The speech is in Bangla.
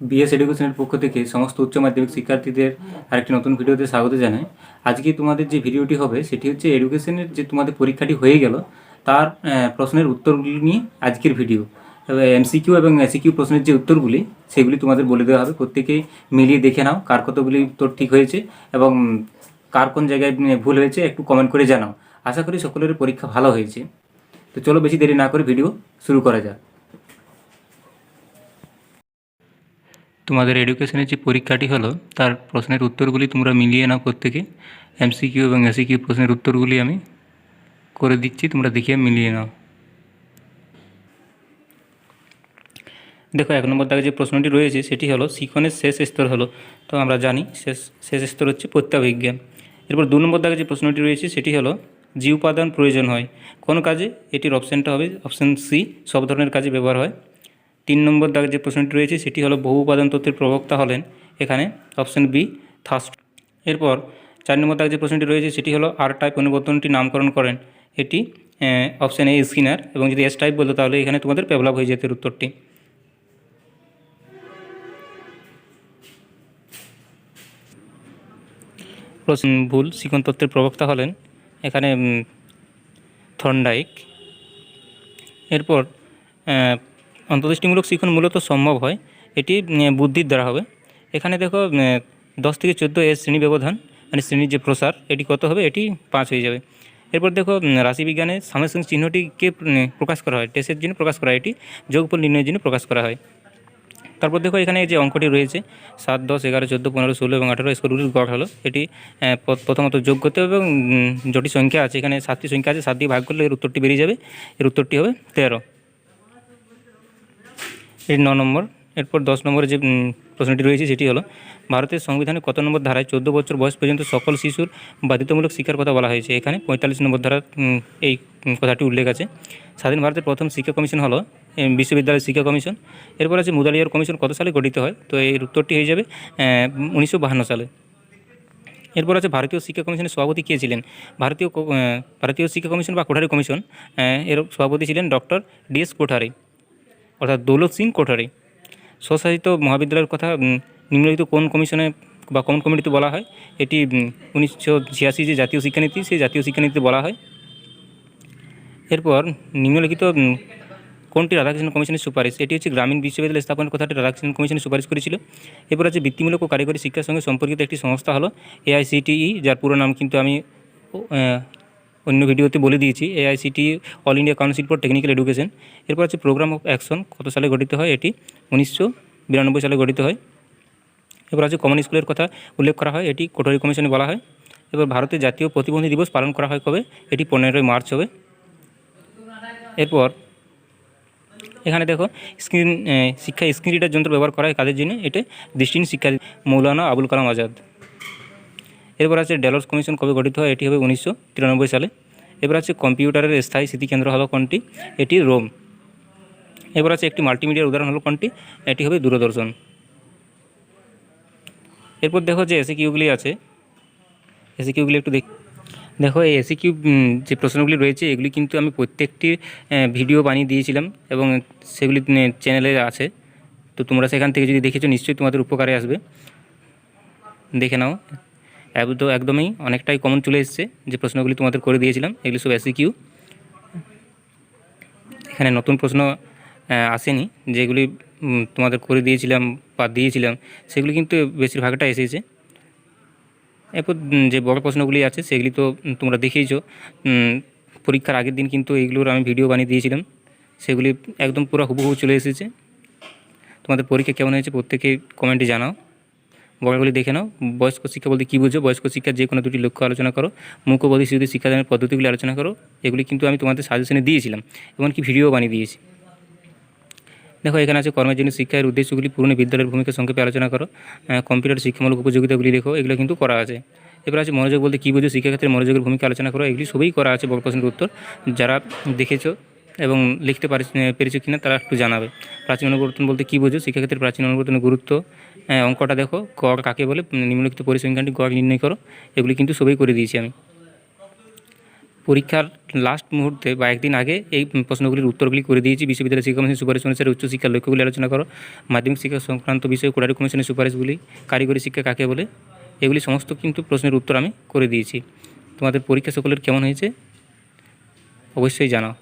বিএস এডুকেশনের পক্ষ থেকে সমস্ত উচ্চ মাধ্যমিক শিক্ষার্থীদের আরেকটি নতুন ভিডিওতে স্বাগত জানাই। আজকে তোমাদের যে ভিডিওটি হবে, সেটি হচ্ছে এডুকেশনের যে তোমাদের পরীক্ষাটি হয়ে গেল, তার প্রশ্নের উত্তরগুলি নিয়ে আজকের ভিডিও। এমসিকিউ এবং এসিকিউ প্রশ্নের যে উত্তরগুলি, সেগুলি তোমাদের বলে দেওয়া হবে। প্রত্যেকেই মিলিয়ে দেখে নাও কার কতগুলি উত্তর ঠিক হয়েছে এবং কার কোন জায়গায় ভুল হয়েছে, একটু কমেন্ট করে জানাও। আশা করি সকলের পরীক্ষা ভালো হয়েছে। তো চলো বেশি দেরি না করে ভিডিও শুরু করা যাক। তোমাদের এডুকেশনের যে পরীক্ষাটি হলো, তার প্রশ্নের উত্তরগুলি তোমরা মিলিয়ে নাও প্রত্যেকে। এমসিকিউ এবং এসিকিউ প্রশ্নের উত্তরগুলি আমি করে দিচ্ছি, তোমরা দেখিয়ে মিলিয়ে নাও। দেখো, এক নম্বর দাগে যে প্রশ্নটি রয়েছে, সেটি হলো, শিখনের শেষ স্তর হলো। তো আমরা জানি, শেষ শেষ স্তর হচ্ছে প্রত্যাবিজ্ঞান। এরপর দু নম্বর দাগে যে প্রশ্নটি রয়েছে, সেটি হলো জি উপাদান প্রয়োজন হয়। কোন কাজে? এটির অপশানটা হবে অপশান সি সব ধরনের কাজে ব্যবহার হয়। তিন নম্বর দাগে যে প্রশ্নটি রয়েছে সেটি হলো বহু উপাদান তত্ত্বের প্রবক্তা হলেন এখানে অপশান বি থার্স্ট এরপর চার নম্বর দাগে যে প্রশ্নটি রয়েছে সেটি হলো আর টাইপ অনুবর্তনটি নামকরণ করেন। এটি অপশান এ স্কিনার এবং যদি এস টাইপ বলতো তাহলে এখানে তোমাদের পেবলাভ হয়ে যেত উত্তরটি। প্রশ্ন ভুল শিকন তত্ত্বের প্রবক্তা হলেন এখানে উম, থর্নডাইক। এরপর আহ, অন্তর্দৃষ্টিমূলক শিখন মূলত সম্ভব হয়। এটি বুদ্ধির দ্বারা হবে। এখানে দেখো দশ থেকে চোদ্দ এর শ্রেণি ব্যবধান মানে শ্রেণির যে প্রসার এটি কত হবে? এটি পাঁচ হয়ে যাবে। এরপর দেখো রাশিবিজ্ঞানে সামসিং চিহ্নটিকে প্রকাশ করা হয়। টেস্টের জন্য প্রকাশ করা হয়। এটি যোগফল নির্ণয়ের জন্য প্রকাশ করা হয়। তারপর দেখো এখানে যে অঙ্কটি রয়েছে সাত দশ এগারো চোদ্দ পনেরো ষোলো এবং আঠারো স্কোরগুলির গড় হলো। এটি প্রথমত যোগ করতে হবে এবং জটি সংখ্যা আছে। এখানে সাতটি সংখ্যা আছে সাত দিয়ে ভাগ করলে এর উত্তরটি বেরিয়ে যাবে। এর উত্তরটি হবে তেরো। এর ন নম্বর। এরপর দশ নম্বরে যে প্রশ্নটি রয়েছে সেটি হলো, ভারতের সংবিধানে কত নম্বর ধারায় চোদ্দ বছর বয়স পর্যন্ত সকল শিশুর বাধ্যতামূলক শিক্ষার কথা বলা হয়েছে? এখানে পঁয়তাল্লিশ নম্বর ধারা এই কথাটি উল্লেখ আছে। স্বাধীন ভারতের প্রথম শিক্ষা কমিশন হলো বিশ্ববিদ্যালয় শিক্ষা কমিশন। এরপর আছে মুদালিয়ার কমিশন কত সালে গঠিত হয়? তো এর উত্তরটি হয়ে যাবে উনিশশো সালে। এরপর আছে ভারতীয় শিক্ষা কমিশনের সভাপতি কে ছিলেন? ভারতীয় ভারতীয় শিক্ষা কমিশন বা কোঠারি কমিশন এর সভাপতি ছিলেন ডক্টর ডিএস কোঠারি। অর্থাৎ দৌলত সিং কোঠারি। স্বশাসিত মহাবিদ্যালয়ের কথা নিম্নলিখিত কোন কমিশনে বা কোন কমিটিতে বলা হয়? এটি উনিশশো ছিয়াশি যে জাতীয় শিক্ষানীতি, সেই জাতীয় শিক্ষানীতিতে বলা হয়। এরপর, নিম্নলিখিত কোনটি রাধাকৃষ্ণ কমিশনের সুপারিশ? এটি হচ্ছে গ্রামীণ বিশ্ববিদ্যালয় স্থাপনের কথাটি রাধাকৃষ্ণ কমিশনের সুপারিশ করেছিল। এরপর আছে বৃত্তিমূলক ও কারিগরি শিক্ষার সঙ্গে সম্পর্কিত একটি সংস্থা হলো এআইসিটিই যার পুরো নাম কিন্তু আমি অন্য ভিডিওতে বলে দিয়েছি AICTE all India council for technical education এরপর আছে প্রোগ্রাম অফ অ্যাকশন কত সালে গঠিত হয় এটি? উনিশশো বিরানব্বই সালে গঠিত হয়। এরপর আছে কমন স্কুলের কথা উল্লেখ করা হয়, এটি কোঠরি কমিশনে বলা হয়। এবার ভারতের জাতীয় প্রতিবন্ধী দিবস পালন করা হয় কবে? এটি পনেরোই মার্চ হবে। এরপর এখানে দেখো, স্ক্রিন শিক্ষা স্ক্রিন রিডার যন্ত্র ব্যবহার করা হয় কাদের জন্য? এটা দৃষ্টিহীন শিক্ষা মৌলানা আবুল কালাম আজাদ। এরপর আছে ডেলস কমিশন কবে গঠিত হয়? এটি হবে উনিশশো তিরানব্বই সালে। এবার আছে কম্পিউটারের স্থায়ী স্মৃতিকেন্দ্র হলো কোনটি? এটি রোম। এবার আছে একটি মাল্টিমিডিয়ার উদাহরণ হলো কোনটি? এটি হবে দূরদর্শন। এরপর দেখো যে এসি কিউগুলি আছে। এসি কিউগুলি একটু দেখ দেখো, এই এসি কিউ যে প্রশ্নগুলি রয়েছে, এগুলি কিন্তু আমি প্রত্যেকটি ভিডিও বানিয়ে দিয়েছিলাম এবং সেগুলি চ্যানেলে আছে। তো তোমরা সেখান থেকে যদি দেখেছ, নিশ্চয়ই তোমাদের উপকারে আসবে। দেখে নাও। একদম একদমই অনেকটাই কমন চলে এসেছে যে প্রশ্নগুলি তোমাদের করে দিয়েছিলাম, এগুলি সব এসি কিউ এখানে নতুন প্রশ্ন আসেনি, যেগুলি তোমাদের করে দিয়েছিলাম বা দিয়েছিলাম, সেগুলি কিন্তু বেশিরভাগটা এসেছে। এরপর যে বড় প্রশ্নগুলি আছে, সেগুলি তো তোমরা দেখেইছো পরীক্ষার আগের দিন কিন্তু এইগুলোর আমি ভিডিও বানিয়ে দিয়েছিলাম, সেগুলি একদম পুরো হুবহু চলে এসেছে। তোমাদের পরীক্ষা কেমন হয়েছে প্রত্যেকে কমেন্টে জানাও। বড়গুলি দেখে নাও। বয়স্ক শিক্ষা বলতে কী বুঝো? বয়স্ক শিক্ষার যে কোনো দুটি লক্ষ্য আলোচনা করো। মুখ্যবোধী শিশুদের শিক্ষাদানের পদ্ধতিগুলি আলোচনা করো। এগুলি কিন্তু আমি তোমাদের সাজেশনে দিয়েছিলাম। এমনকি ভিডিও বানিয়ে দিয়েছি। দেখো, এখানে আছে কর্মের জন্য শিক্ষার উদ্দেশ্যগুলি পূরণে বিদ্যালয়ের ভূমিকা সংক্ষেপে আলোচনা করো। কম্পিউটার শিক্ষামূলক উপযোগিতাগুলি দেখো, এগুলো কিন্তু করা আছে। এবার আছে মনোযোগ বলতে কী বুঝো? শিক্ষাক্ষেত্রে মনোযোগের ভূমিকা আলোচনা করো। এগুলি সবই করা আছে বড় প্রশ্নের উত্তর। যারা দেখেছ এবং লিখতে পারি পেরেছ কিনা তারা একটু জানাবে। প্রাচীন অনুবর্তন বলতে কী বুঝো? শিক্ষাক্ষেত্রে প্রাচীন অনুবর্তনের গুরুত্ব অঙ্কটা দেখো। গড় কাকে বলে? নিম্নলিখিত পরিসংখ্যানটি গড় নির্ণয় করো। এগুলি কিন্তু সবই করে দিয়েছি আমি। পরীক্ষার লাস্ট মুহূর্তে বা একদিন আগে এই প্রশ্নগুলির উত্তরগুলি করে দিয়েছি। বিশ্ববিদ্যালয় শিক্ষা কমিশনের সুপারিশ অনুসারে উচ্চশিক্ষার লক্ষ্যগুলি আলোচনা করো। মাধ্যমিক শিক্ষা সংক্রান্ত বিষয়ে কোড়ারি কমিশনের সুপারিশগুলি, কারিগরি শিক্ষা কাকে বলে? এগুলি সমস্ত কিন্তু প্রশ্নের উত্তর আমি করে দিয়েছি। তোমাদের পরীক্ষা সকলের কেমন হয়েছে? অবশ্যই জানাও।